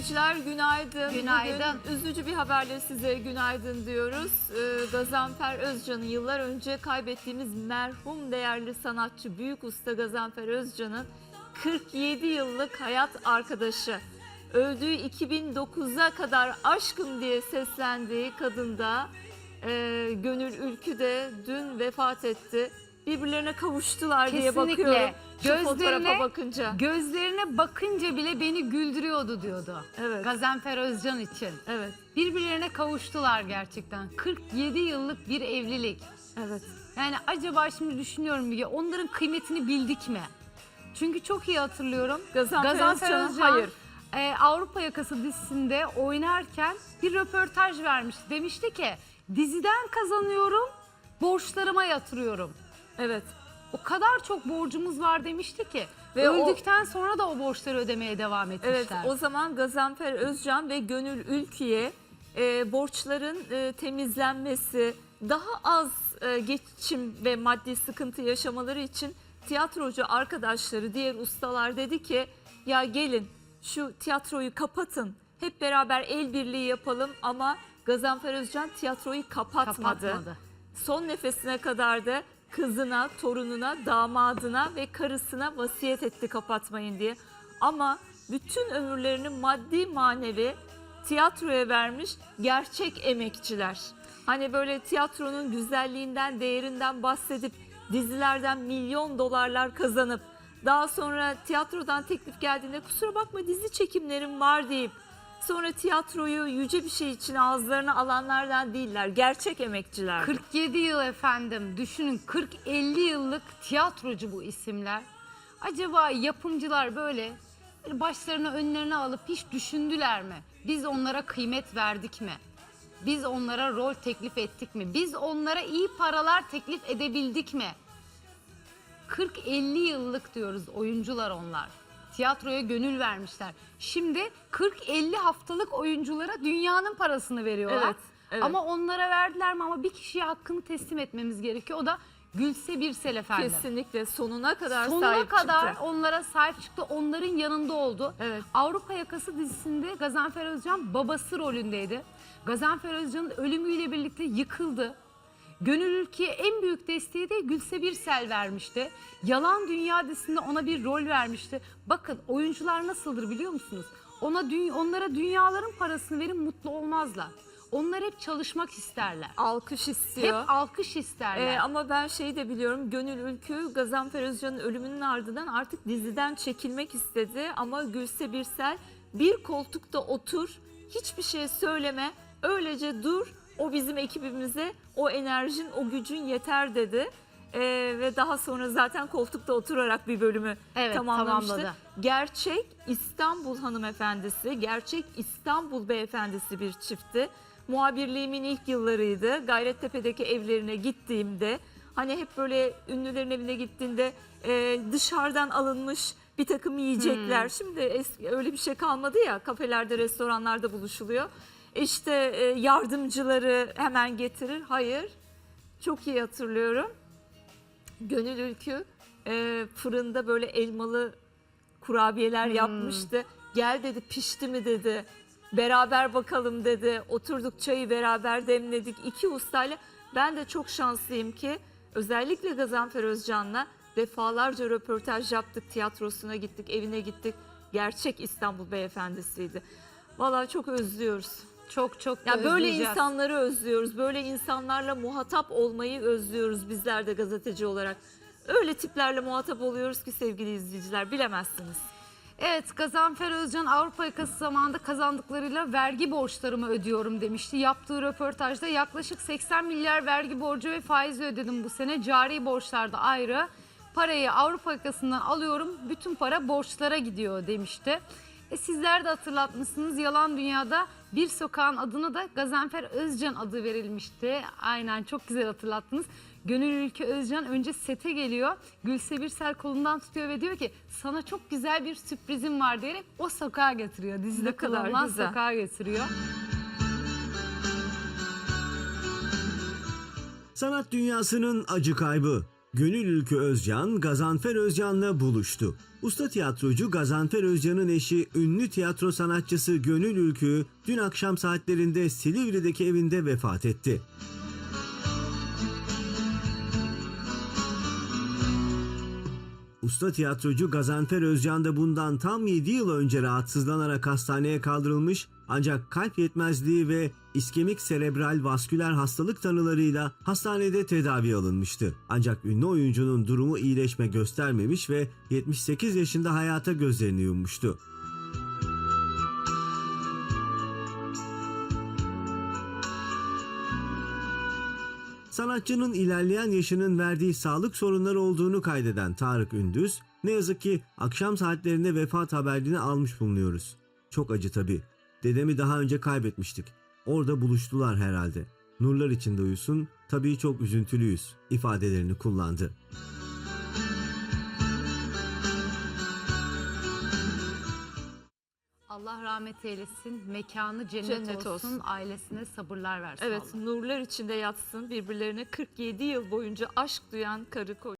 izleyiciler günaydın. Günaydın. Bugün üzücü bir haberle size günaydın diyoruz. Ee, Gazanfer Özcan'ı yıllar önce kaybettiğimiz merhum değerli sanatçı büyük usta Gazanfer Özcan'ın 47 yıllık hayat arkadaşı. Öldüğü 2009'a kadar aşkım diye seslendiği kadın da e, Gönül Ülkü de dün vefat etti. Birbirlerine kavuştular diye Kesinlikle. bakıyorum. Şu Gözlerine- bakınca. Gözlerine bakınca bile beni güldürüyordu diyordu. Evet. Gazanfer Özcan için. Evet. Birbirlerine kavuştular gerçekten. 47 yıllık bir evlilik. Evet. Yani acaba şimdi düşünüyorum Müge onların kıymetini bildik mi? Çünkü çok iyi hatırlıyorum. Gazanfer Özcan, hayır. e, Avrupa Yakası dizisinde oynarken bir röportaj vermişti. Demişti ki diziden kazanıyorum, borçlarıma yatırıyorum. Evet. O kadar çok borcumuz var demişti ki. Ve Ve o- öldükten sonra da o borçları ödemeye devam etmişler. Evet o zaman Gazanfer Özcan ve Gönül Ülkü'ye e, borçların e, temizlenmesi, daha az e, geçim ve maddi sıkıntı yaşamaları için tiyatrocu arkadaşları, diğer ustalar dedi ki ya gelin şu tiyatroyu kapatın. Hep beraber el birliği yapalım ama Gazanfer Özcan tiyatroyu kapatmadı. Kapatmadı. Son nefesine kadar da kızına, torununa, damadına ve karısına vasiyet etti kapatmayın diye. Ama bütün ömürlerini maddi manevi tiyatroya vermiş gerçek emekçiler. Hani böyle tiyatronun güzelliğinden, değerinden bahsedip dizilerden milyon dolarlar kazanıp daha sonra tiyatrodan teklif geldiğinde kusura bakma dizi çekimlerim var deyip sonra tiyatroyu yüce bir şey için ağızlarına alanlardan değiller. Gerçek emekçiler. 47 yıl efendim düşünün 40-50 yıllık tiyatrocu bu isimler. Acaba yapımcılar böyle başlarını önlerine alıp hiç düşündüler mi? Biz onlara kıymet verdik mi? Biz onlara rol teklif ettik mi? Biz onlara iyi paralar teklif edebildik mi? 40-50 yıllık diyoruz oyuncular onlar. Tiyatroya gönül vermişler. Şimdi 40-50 haftalık oyunculara dünyanın parasını veriyorlar. Evet, evet. Ama onlara verdiler mi? Ama bir kişiye hakkını teslim etmemiz gerekiyor. O da Gülse Birsel efendim. Kesinlikle sonuna kadar Sonuna sahip kadar çıktı. onlara sahip çıktı. Onların yanında oldu. Evet. Avrupa Yakası dizisinde Gazanfer Özcan babası rolündeydi. Gazanfer Özcan'ın ölümüyle birlikte yıkıldı. Gönül Ülke'ye en büyük desteği de Gülse Birsel vermişti. Yalan Dünya dizisinde ona bir rol vermişti. Bakın oyuncular nasıldır biliyor musunuz? Ona dü- onlara dünyaların parasını verin mutlu olmazlar. Onlar hep çalışmak isterler. Alkış istiyor. Hep alkış isterler. Ee, ama ben şeyi de biliyorum. Gönül Ülkü Gazanfer Özcan'ın ölümünün ardından artık diziden çekilmek istedi. Ama Gülse Birsel bir koltukta otur, hiçbir şey söyleme, öylece dur. O bizim ekibimize o enerjin, o gücün yeter dedi. Ee, ve daha sonra zaten koltukta oturarak bir bölümü Evet, tamamlamıştı. tamamladı. Gerçek İstanbul hanımefendisi, gerçek İstanbul beyefendisi bir çiftti. Muhabirliğimin ilk yıllarıydı. Gayrettepe'deki evlerine gittiğimde hani hep böyle ünlülerin evine gittiğinde e, dışarıdan alınmış bir takım yiyecekler. Şimdi es- öyle bir şey kalmadı ya kafelerde, restoranlarda buluşuluyor. İşte e, yardımcıları hemen getirir. Hayır. Çok iyi hatırlıyorum. Gönül Ülkü e, fırında böyle elmalı kurabiyeler yapmıştı. Gel dedi pişti mi dedi. Beraber bakalım dedi. Oturduk çayı beraber demledik. İki ustayla ben de çok şanslıyım ki özellikle Gazanfer Özcan'la defalarca röportaj yaptık. Tiyatrosuna gittik, evine gittik. Gerçek İstanbul beyefendisiydi. Vallahi çok özlüyoruz. Çok çok da Ya böyle özleyeceğiz. insanları özlüyoruz. Böyle insanlarla muhatap olmayı özlüyoruz bizler de gazeteci olarak. Öyle tiplerle muhatap oluyoruz ki sevgili izleyiciler bilemezsiniz. Evet Gazanfer Özcan Avrupa yakası zamanında kazandıklarıyla vergi borçlarımı ödüyorum demişti. Yaptığı röportajda yaklaşık 80 milyar vergi borcu ve faizi ödedim bu sene. Cari borçlar da ayrı. Parayı Avrupa yakasından alıyorum. Bütün para borçlara gidiyor demişti. E sizler de hatırlatmışsınız Yalan Dünya'da bir sokağın adına da Gazanfer Özcan adı verilmişti. Aynen çok güzel hatırlattınız. Gönül Ülke Özcan önce sete geliyor. Gülse Birsel kolundan tutuyor ve diyor ki sana çok güzel bir sürprizim var diyerek o sokağa getiriyor. Dizide kadar kullanılan güzel. sokağa getiriyor. Sanat dünyasının acı kaybı. Gönül Ülkü Özcan, Gazanfer Özcan'la buluştu. Usta tiyatrocu Gazanfer Özcan'ın eşi ünlü tiyatro sanatçısı Gönül Ülkü dün akşam saatlerinde Silivri'deki evinde vefat etti. Usta tiyatrocu Gazanfer Özcan da bundan tam 7 yıl önce rahatsızlanarak hastaneye kaldırılmış ancak kalp yetmezliği ve iskemik serebral vasküler hastalık tanılarıyla hastanede tedavi alınmıştı. Ancak ünlü oyuncunun durumu iyileşme göstermemiş ve 78 yaşında hayata gözlerini yummuştu. Sanatçının ilerleyen yaşının verdiği sağlık sorunları olduğunu kaydeden Tarık Ündüz, ne yazık ki akşam saatlerinde vefat haberini almış bulunuyoruz. Çok acı tabi. Dedemi daha önce kaybetmiştik. Orada buluştular herhalde. Nurlar içinde uyusun, tabii çok üzüntülüyüz ifadelerini kullandı. Allah rahmet eylesin. Mekanı cennet, Cennet olsun. olsun. Ailesine sabırlar versin. Evet Allah. nurlar içinde yatsın birbirlerine 47 yıl boyunca aşk duyan karı koca.